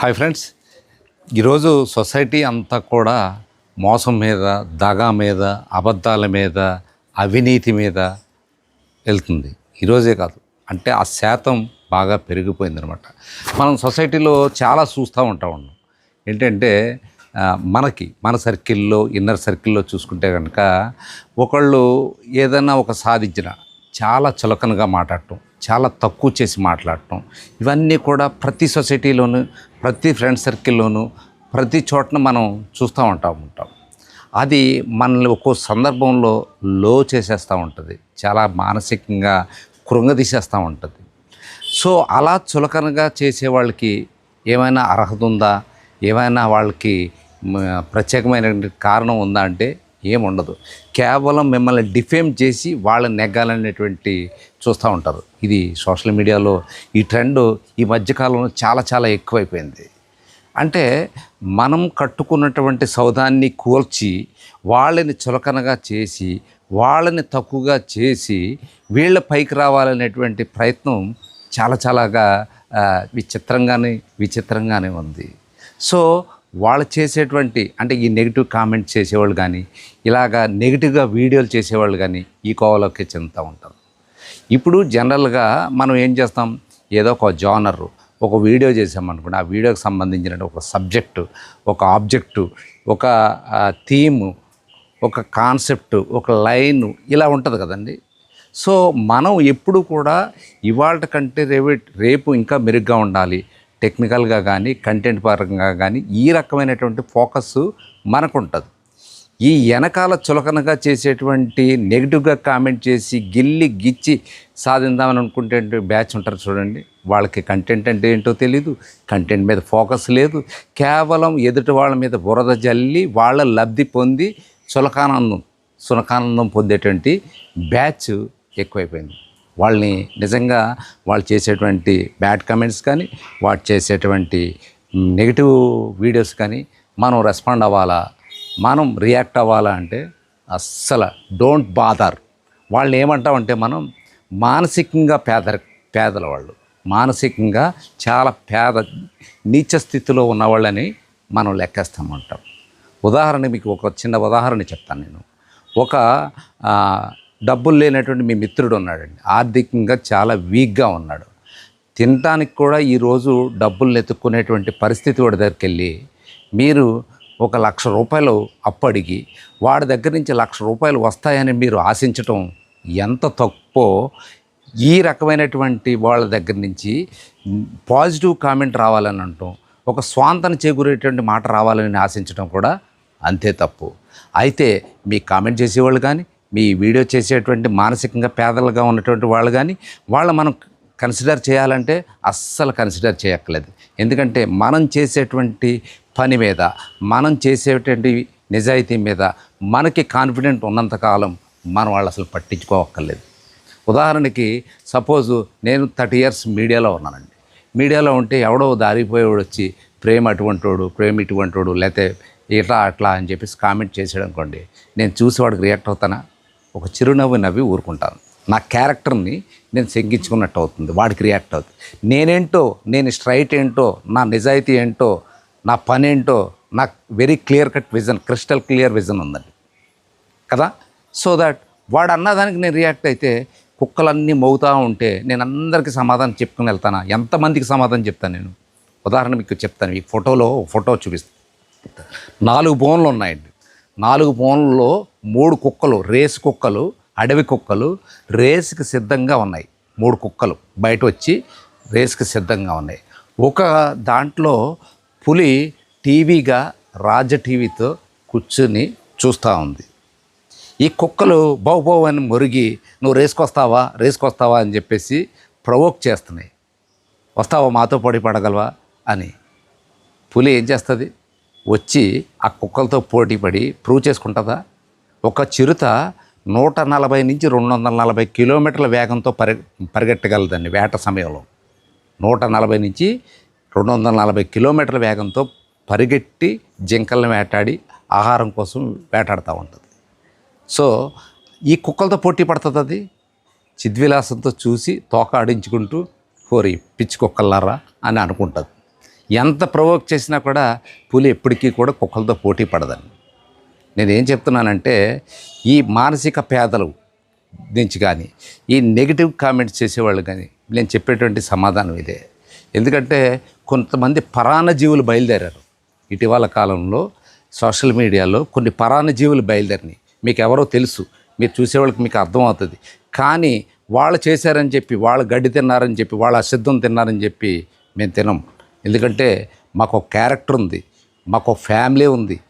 Hi friends. ఈరోజు society అంతా కూడా మోసం మీద దగా మీద అబద్ధాల మీద అవినీతి మీద వెళ్తుంది. ఈరోజే కాదు. అంటే ఆ శాతం బాగా పెరిగిపోయిందనమాట మనం సొసైటీలో చాలా చూస్తూ ఉంటా ఉన్నాం ఏంటంటే మనకి మన సర్కిల్లో ఇన్నర్ సర్కిల్లో చూసుకుంటే కనుక ఒకళ్ళు ఏదైనా ఒక సాధించిన చాలా చులకనగా మాట్లాడటం చాలా తక్కువ చేసి మాట్లాడటం. ఇవన్నీ కూడా ప్రతి సొసైటీలోనూ ప్రతి ఫ్రెండ్ సర్కిల్లోనూ ప్రతి చోటన మనం చూస్తూ ఉంటాం ఉంటాం. అది మనల్ని ఒక్కో సందర్భంలో లో చేసేస్తూ ఉంటుంది. చాలా మానసికంగా కృంగదీసేస్తూ ఉంటుంది. సో అలా చులకనగా చేసే వాళ్ళకి ఏమైనా అర్హత ఉందా? ఏమైనా వాళ్ళకి ప్రత్యేకమైన కారణం ఉందా అంటే ఏముండదు. కేవలం మిమ్మల్ని డిఫేమ్ చేసి వాళ్ళని నెగ్గాలనేటువంటి చూస్తూ ఉంటారు. ఇది సోషల్ మీడియాలో ఈ ట్రెండ్ ఈ మధ్యకాలంలో చాలా చాలా ఎక్కువైపోయింది. అంటే మనం కట్టుకున్నటువంటి సౌదాన్ని కూల్చి వాళ్ళని చులకనగా చేసి వాళ్ళని తక్కువగా చేసి వీళ్ళ పైకి రావాలనేటువంటి ప్రయత్నం చాలా చాలాగా విచిత్రంగానే విచిత్రంగానే ఉంది. సో వాళ్ళు చేసేటువంటి అంటే ఈ నెగిటివ్ కామెంట్స్ చేసేవాళ్ళు కానీ ఇలాగా నెగిటివ్గా వీడియోలు చేసేవాళ్ళు కానీ ఈ కోవలోకి చెందుతూ ఉంటారు ఇప్పుడు జనరల్గా మనం ఏం చేస్తాం? ఏదో ఒక జానర్ ఒక వీడియో చేసామనుకోండి ఆ వీడియోకి సంబంధించిన ఒక సబ్జెక్టు ఒక ఆబ్జెక్టు ఒక థీము ఒక కాన్సెప్ట్ ఒక లైన్ ఇలా ఉంటుంది కదండి. సో మనం ఎప్పుడు కూడా ఇవాళ కంటే రేపు రేపు ఇంకా మెరుగ్గా ఉండాలి. టెక్నికల్గా కానీ కంటెంట్ పరంగా కానీ ఈ రకమైనటువంటి ఫోకస్ మనకు ఉంటుంది ఈ వెనకాల చులకనగా చేసేటువంటి నెగిటివ్గా కామెంట్ చేసి గిల్లి గిచ్చి సాధిందామని అనుకుంటే బ్యాచ్ ఉంటారు చూడండి. వాళ్ళకి కంటెంట్ అంటే ఏంటో తెలియదు కంటెంట్ మీద ఫోకస్ లేదు. కేవలం ఎదుటి వాళ్ళ మీద బురద జల్లి వాళ్ళ లబ్ధి పొంది చులకానందం సునకానందం పొందేటువంటి బ్యాచ్ ఎక్కువైపోయింది. వాళ్ళని నిజంగా వాళ్ళు చేసేటువంటి బ్యాడ్ కమెంట్స్ కానీ వాళ్ళు చేసేటువంటి నెగిటివ్ వీడియోస్ కానీ మనం రెస్పాండ్ అవ్వాలా? మనం రియాక్ట్ అవ్వాలా అంటే అస్సలు డోంట్ బాదర్. వాళ్ళని ఏమంటామంటే మనం మానసికంగా పేద పేదల వాళ్ళు మానసికంగా చాలా పేద నీచ స్థితిలో ఉన్న వాళ్ళని మనం లెక్కేస్తామంటాం. ఉదాహరణ మీకు ఒక చిన్న ఉదాహరణ చెప్తాను నేను. ఒక డబ్బులు లేనటువంటి మీ మిత్రుడు ఉన్నాడండి. ఆర్థికంగా చాలా వీక్గా ఉన్నాడు. తినటానికి కూడా ఈరోజు డబ్బులు ఎత్తుక్కునేటువంటి పరిస్థితి వాడి దగ్గరికి వెళ్ళి మీరు ఒక లక్ష రూపాయలు అప్పు అడిగి వాడి దగ్గర నుంచి లక్ష రూపాయలు వస్తాయని మీరు ఆశించటం ఎంత తప్పో ఈ రకమైనటువంటి వాళ్ళ దగ్గర నుంచి పాజిటివ్ కామెంట్ రావాలని అంటాం. ఒక స్వాంతన చేకూరేటువంటి మాట రావాలని ఆశించడం కూడా అంతే తప్పు. అయితే మీ కామెంట్ చేసేవాళ్ళు కానీ మీ వీడియో చేసేటువంటి మానసికంగా పేదలుగా ఉన్నటువంటి వాళ్ళు కానీ వాళ్ళ మనం కన్సిడర్ చేయాలంటే అస్సలు కన్సిడర్ చేయక్కర్లేదు. ఎందుకంటే మనం చేసేటువంటి పని మీద మనం చేసేటువంటి నిజాయితీ మీద మనకి కాన్ఫిడెంట్ ఉన్నంతకాలం మనం వాళ్ళు అసలు పట్టించుకోవక్కర్లేదు ఉదాహరణకి సపోజ్ నేను థర్టీ ఇయర్స్ మీడియాలో ఉన్నానండి. మీడియాలో ఉంటే ఎవడో దారిపోయేవాడు వచ్చి ప్రేమ అటువంటివాడు ప్రేమ ఇటువంటివాడు లేకపోతే ఇట్లా అట్లా అని చెప్పేసి కామెంట్ చేసాడు అనుకోండి నేను చూసి వాడికి రియాక్ట్ అవుతానా? ఒక చిరునవ్వు నవ్వి ఊరుకుంటాను. నా క్యారెక్టర్ని నేను శంకించుకున్నట్టు అవుతుంది. వాడికి రియాక్ట్ అవుతుంది. నేనేంటో నేను స్ట్రైట్ ఏంటో నా నిజాయితీ ఏంటో నా పని ఏంటో నాకు very clear cut vision crystal clear vision ఉందండి. కదా? సో దట్ వాడు అన్నదానికి నేను రియాక్ట్ అయితే కుక్కలన్నీ మోగుతూ ఉంటే నేను అందరికీ సమాధానం చెప్పుకుని వెళ్తానా? ఎంతమందికి సమాధానం చెప్తాను నేను? ఉదాహరణ మీకు చెప్తాను. ఈ ఫోటోలో ఫోటో చూపిస్తాను నాలుగు బోన్లు ఉన్నాయండి. నాలుగు ఫోన్లలో మూడు కుక్కలు రేస్ కుక్కలు అడవి కుక్కలు రేసుకి సిద్ధంగా ఉన్నాయి. మూడు కుక్కలు బయట వచ్చి రేస్కి సిద్ధంగా ఉన్నాయి. ఒక దాంట్లో పులి టీవీగా రాజ టీవీతో కూర్చుని చూస్తూ ఉంది. ఈ కుక్కలు బావు బావు అని మురిగి నువ్వు రేసుకొస్తావా? రేసుకొస్తావా? అని చెప్పేసి ప్రవోక్ చేస్తున్నాయి. వస్తావా? మాతో పోటీ పడగలవా? అని. పులి ఏం చేస్తుంది? వచ్చి ఆ కుక్కలతో పోటీ పడి ప్రూవ్ చేసుకుంటుందా? ఒక చిరుత నూట నలభై నుంచి రెండు వందల నలభై కిలోమీటర్ల వేగంతో పరి పరిగెట్టగలదండి వేట సమయంలో. నూట నలభై నుంచి రెండు వందల నలభై కిలోమీటర్ల వేగంతో పరిగెట్టి జింకలను వేటాడి ఆహారం కోసం వేటాడుతూ ఉంటుంది. సో ఈ కుక్కలతో పోటీ పడుతుంది అది? చిద్విలాసంతో చూసి తోక ఆడించుకుంటూ హోరి పిచ్చి కుక్కల్లారా అని అనుకుంటుంది. ఎంత ప్రవోక్ చేసినా కూడా పులి ఎప్పటికీ కూడా కుక్కలతో పోటీ పడదని నేను ఏం చెప్తున్నానంటే ఈ మానసిక పేదలు నుంచి కానీ ఈ నెగిటివ్ కామెంట్స్ చేసేవాళ్ళు కానీ నేను చెప్పేటువంటి సమాధానం ఇదే. ఎందుకంటే కొంతమంది పరాణ జీవులు బయలుదేరారు. ఇటీవల కాలంలో సోషల్ మీడియాలో కొన్ని పరాణ జీవులు బయలుదేరినాయి. మీకు ఎవరో తెలుసు మీరు చూసేవాళ్ళకి మీకు అర్థమవుతుంది కానీ వాళ్ళు చేశారని చెప్పి వాళ్ళు గడ్డి తిన్నారని చెప్పి వాళ్ళు అసిద్ధం తిన్నారని చెప్పి మేము తినం ఎందుకంటే మాకు ఒక క్యారెక్టర్ ఉంది మాకు ఒక ఫ్యామిలీ ఉంది.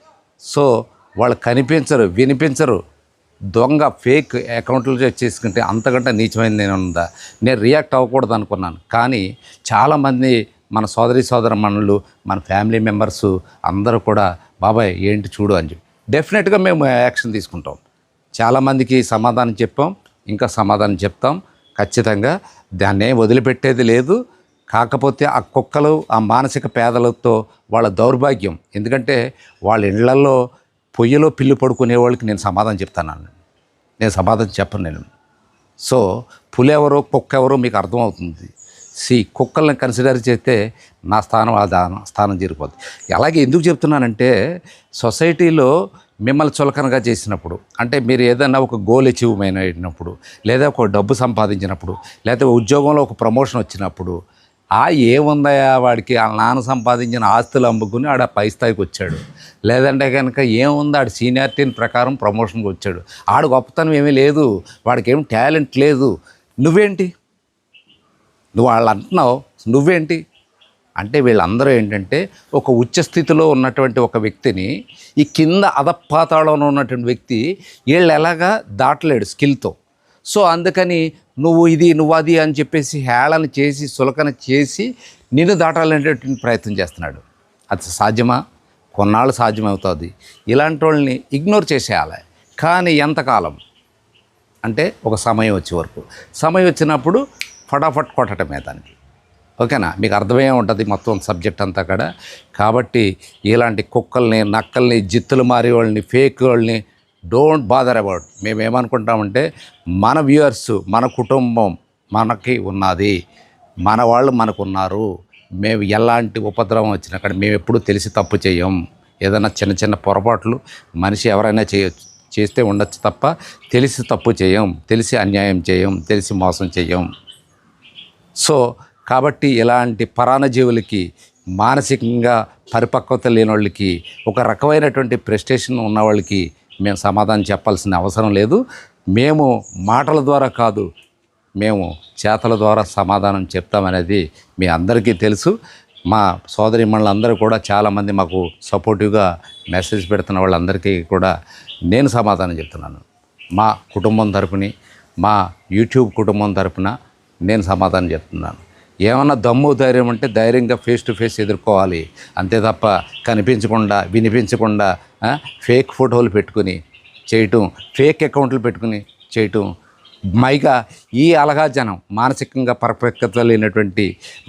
సో వాళ్ళు కనిపించరు వినిపించరు. దొంగ ఫేక్ అకౌంట్లు చేసుకుంటే అంతకంటే నీచమైంది నేను ఉందా నేను రియాక్ట్ అవ్వకూడదు అనుకున్నాను. కానీ చాలామంది మన సోదరి సోదర మనులు మన ఫ్యామిలీ మెంబర్స్ అందరూ కూడా బాబాయ్ ఏంటి చూడు అని చెప్పి. డెఫినెట్గా మేము యాక్షన్ తీసుకుంటాం. చాలామందికి సమాధానం చెప్పాం ఇంకా సమాధానం చెప్తాం. ఖచ్చితంగా దాన్నే వదిలిపెట్టేది లేదు. కాకపోతే ఆ కుక్కలు ఆ మానసిక పేదలతో వాళ్ళ దౌర్భాగ్యం. ఎందుకంటే వాళ్ళ ఇళ్ళలో పొయ్యిలో పిల్లి పడుకునే వాళ్ళకి నేను సమాధానం చెప్తాను నేను సమాధానం చెప్పను నేను. సో పులి ఎవరో కుక్క ఎవరో మీకు అర్థమవుతుంది. సి కుక్కల్ని కన్సిడర్ చేస్తే నా స్థానం ఆ దా- స్థానం చేరిపోద్ది. అలాగే ఎందుకు చెప్తున్నానంటే సొసైటీలో మిమ్మల్ని చులకనగా చేసినప్పుడు అంటే మీరు ఏదైనా ఒక గోల్ అచీవ్మెంట్ అయినప్పుడు లేదా ఒక డబ్బు సంపాదించినప్పుడు లేదా ఉద్యోగంలో ఒక ప్రమోషన్ వచ్చినప్పుడు ఆ ఏముందయా వాడికి? ఆ నాన్న సంపాదించిన ఆస్తులు అమ్ముకుని ఆడ పై స్థాయికి వచ్చాడు. లేదంటే కనుక ఏముంది? ఆడు సీనియారిటీని ప్రకారం ప్రమోషన్కి వచ్చాడు. ఆడ గొప్పతనం ఏమీ లేదు. వాడికి ఏం టాలెంట్ లేదు. నువ్వేంటి? నువ్వు వాళ్ళు అంటున్నావు. నువ్వేంటి? అంటే వీళ్ళందరూ ఏంటంటే ఒక ఉచ్చ స్థితిలో ఉన్నటువంటి ఒక వ్యక్తిని ఈ కింద అధపాతాళంలో ఉన్నటువంటి వ్యక్తి వీళ్ళు ఎలాగా దాటలేడు స్కిల్తో. సో అందుకని నువ్వు ఇది నువ్వు అది అని చెప్పేసి హేళన చేసి సులకన చేసి నిన్ను దాటాలనేటువంటి ప్రయత్నం చేస్తున్నాడు. అది సాధ్యమా? కొన్నాళ్ళు సాధ్యమవుతుంది. ఇలాంటి వాళ్ళని ఇగ్నోర్ చేసేయాలి. కానీ ఎంతకాలం? అంటే ఒక సమయం వచ్చే వరకు. సమయం వచ్చినప్పుడు ఫటాఫట్ కొట్టడమే దానికి. ఓకేనా? మీకు అర్థమయ్యే ఉంటుంది మొత్తం సబ్జెక్ట్ అంతా కూడా. కాబట్టి ఇలాంటి కుక్కల్ని నక్కల్ని జిత్తులు మారే వాళ్ళని ఫేక్ వాళ్ళని డోంట్ బాదర్ అబౌట్ మేము ఏమనుకుంటామంటే మన వ్యూయర్స్ మన కుటుంబం మనకి ఉన్నది. మన వాళ్ళు మనకు ఉన్నారు మేము ఎలాంటి ఉపద్రవం వచ్చినా అక్కడ మేము ఎప్పుడూ తెలిసి తప్పు చేయం. ఏదైనా చిన్న చిన్న పొరపాట్లు మనిషి ఎవరైనా చేయొచ్చు చేస్తే ఉండొచ్చు తప్ప తెలిసి తప్పు చేయం. తెలిసి అన్యాయం చేయం. తెలిసి మోసం చేయం. సో కాబట్టి ఇలాంటి పరాణజీవులకి మానసికంగా పరిపక్వత లేని వాళ్ళకి ఒక రకమైనటువంటి ప్రెస్టేషన్ ఉన్న వాళ్ళకి మేము సమాధానం చెప్పాల్సిన అవసరం లేదు. మేము మాటల ద్వారా కాదు మేము చేతల ద్వారా సమాధానం చెప్తామనేది మీ అందరికీ తెలుసు. మా సోదరి అందరూ కూడా చాలామంది మాకు సపోర్టివ్గా మెసేజ్ పెడుతున్న వాళ్ళందరికీ కూడా నేను సమాధానం చెప్తున్నాను. మా కుటుంబం తరపుని మా యూట్యూబ్ కుటుంబం తరపున నేను సమాధానం చెప్తున్నాను. ఏమన్నా దమ్ము ధైర్యం అంటే ధైర్యంగా ఫేస్ టు ఫేస్ ఎదుర్కోవాలి. అంతే తప్ప కనిపించకుండా వినిపించకుండా ఫేక్ ఫోటోలు పెట్టుకుని చేయటం ఫేక్ అకౌంట్లు పెట్టుకుని చేయటం. మైగా ఈ అలగా జనం మానసికంగా పరపక్వత లేనటువంటి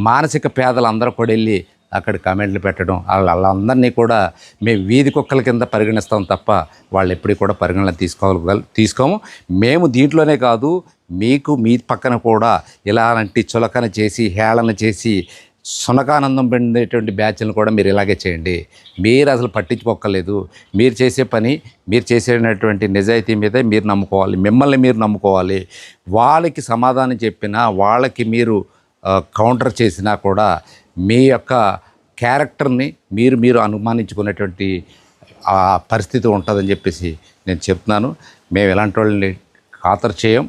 మానసిక పేదలందరూ కూడా వెళ్ళి అక్కడ కామెంట్లు పెట్టడం వాళ్ళ వాళ్ళందరినీ కూడా మేము వీధి కుక్కల కింద పరిగణిస్తాం తప్ప వాళ్ళు ఎప్పటికీ కూడా పరిగణన తీసుకోగల తీసుకోము. మేము దీంట్లోనే కాదు మీకు మీ పక్కన కూడా ఇలాంటి చులకన చేసి హేళన చేసి సునకానందం పొందేటువంటి బ్యాచ్లను కూడా మీరు ఇలాగే చేయండి. మీరు అసలు పట్టించుకోక్కర్లేదు. మీరు చేసే పని మీరు చేసేటటువంటి నిజాయితీ మీదే మీరు నమ్ముకోవాలి. మిమ్మల్ని మీరు నమ్ముకోవాలి. వాళ్ళకి సమాధానం చెప్పినా వాళ్ళకి మీరు కౌంటర్ చేసినా కూడా మీ యొక్క క్యారెక్టర్ని మీరు మీరు అనుమానించుకునేటువంటి పరిస్థితి ఉంటుందని చెప్పేసి నేను చెప్తున్నాను. మేము ఎలాంటి వాళ్ళని ఖాతరు చేయం.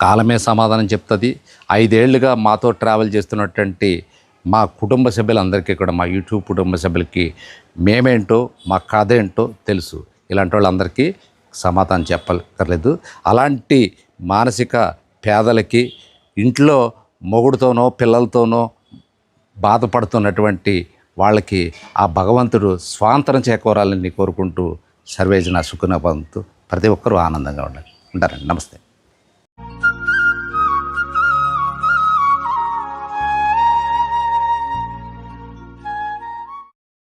కాలమే సమాధానం చెప్తుంది. ఐదేళ్ళుగా మాతో ట్రావెల్ చేస్తున్నటువంటి మా కుటుంబ సభ్యులందరికీ కూడా మా యూట్యూబ్ కుటుంబ సభ్యులకి మేమేంటో మా కథ ఏంటో తెలుసు. ఇలాంటి వాళ్ళందరికీ సమాధానం చెప్పక్కర్లేదు. అలాంటి మానసిక పేదలకి ఇంట్లో మొగుడుతోనో పిల్లలతోనో బాధపడుతున్నటువంటి వాళ్ళకి ఆ భగవంతుడు స్వాంతరం చేకూరాలని కోరుకుంటూ సర్వేజన సుఖనభవంతు. ప్రతి ఒక్కరూ ఆనందంగా ఉండాలి. ఉంటారండి. నమస్తే.